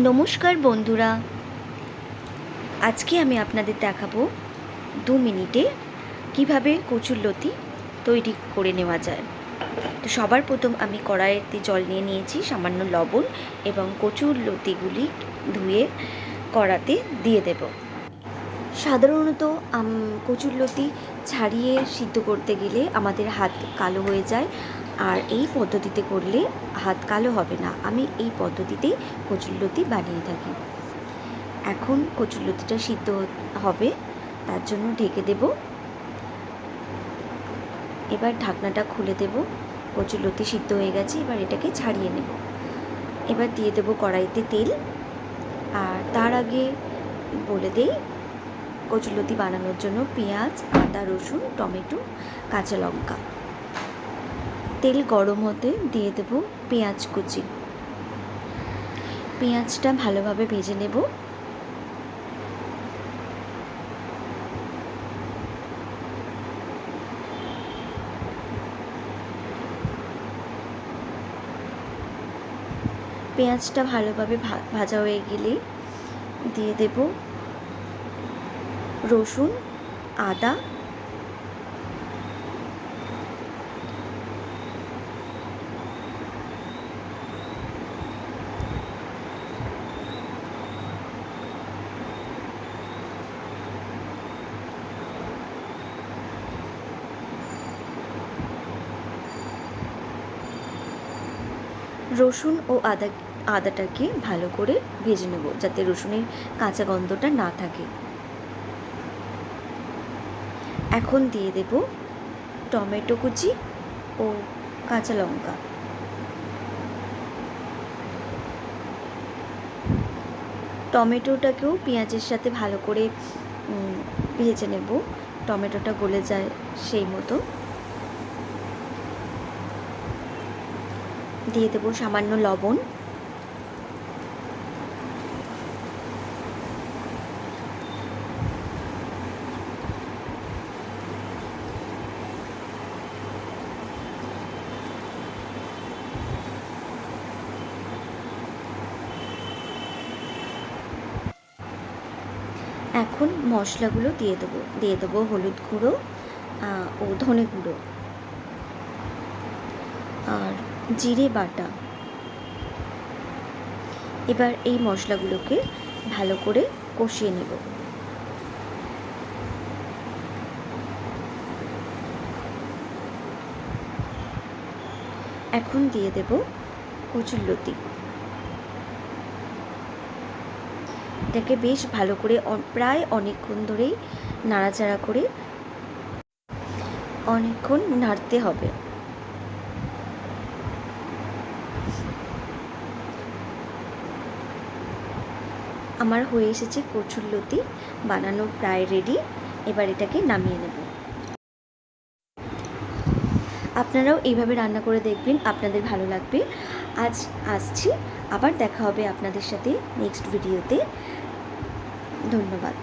নমস্কার বন্ধুরা। আজকে আমি আপনাদের দেখাবো দু মিনিটে কীভাবে কচুরলতি তৈরি করে নেওয়া যায়। তো সবার প্রথম আমি কড়াইতে জল নিয়ে নিয়েছি, সামান্য লবণ এবং কচুর লতিগুলি ধুয়ে কড়াতে দিয়ে দেব। সাধারণত কচুর লতি ছাড়িয়ে সিদ্ধ করতে গেলে আমাদের হাত কালো হয়ে যায়। আর এই পদ্ধতিতে করলে হাত কালো হবে না। আমি এই পদ্ধতিতেই কচুরলতি বানিয়ে থাকি। এখন কচুরলতিটা সিদ্ধ হবে। তার জন্য ঢেকে দেব। এবার ঢাকনাটা খুলে দেব। কচুরলতি সিদ্ধ হয়ে গেছে। এবার এটাকে ছাড়িয়ে নেব। এবার দিয়ে দেব কড়াইতে তেল। আর তার আগে বলে দেই কচুরলতি বানানোর জন্য পেঁয়াজ, আদা, রসুন, টমেটো, কাঁচা লঙ্কা। তেল গরম হতে দিয়ে দেব পেঁয়াজ কুচি। পেঁয়াজটা ভালোভাবে ভেজে নেব। পেঁয়াজটা ভালোভাবে ভাজা হয়ে গেলে দিয়ে দেব রসুন, আদা রসুন ও আদা, আদাটাকে ভালো করে ভেজে নেব যাতে রসুনের কাঁচা গন্ধটা না থাকে। এখন দিয়ে দেব টমেটো কুচি ও কাঁচা লঙ্কা। টমেটোটাকেও পেঁয়াজের সাথে ভালো করে ভেজে নেব। টমেটোটা গলে যায় সেই মতো। দিয়ে দেবো সামান্য লবণ। এখন মশলাগুলো দিয়ে দেবো দিয়ে দেবো হলুদ গুঁড়ো ও ধনে গুঁড়ো। আর জিরে বাটা। এবার এই মশলাগুলোকে ভালো করে কষিয়ে নেব। এখন দিয়ে দেব কচুরলতি এটাকে বেশ ভালো করে প্রায় অনেকক্ষণ ধরেই নাড়াচাড়া করে অনেকক্ষণ নাড়তে হবে। আমার হয়ে এসেছে কচুরলতি বানানো প্রায় রেডি এবার এটাকে নামিয়ে নেব। আপনারাও এইভাবে রান্না করে দেখবেন, আপনাদের ভালো লাগবে। আজ আসছি, আবার দেখা হবে আপনাদের সাথে নেক্সট ভিডিওতে ধন্যবাদ।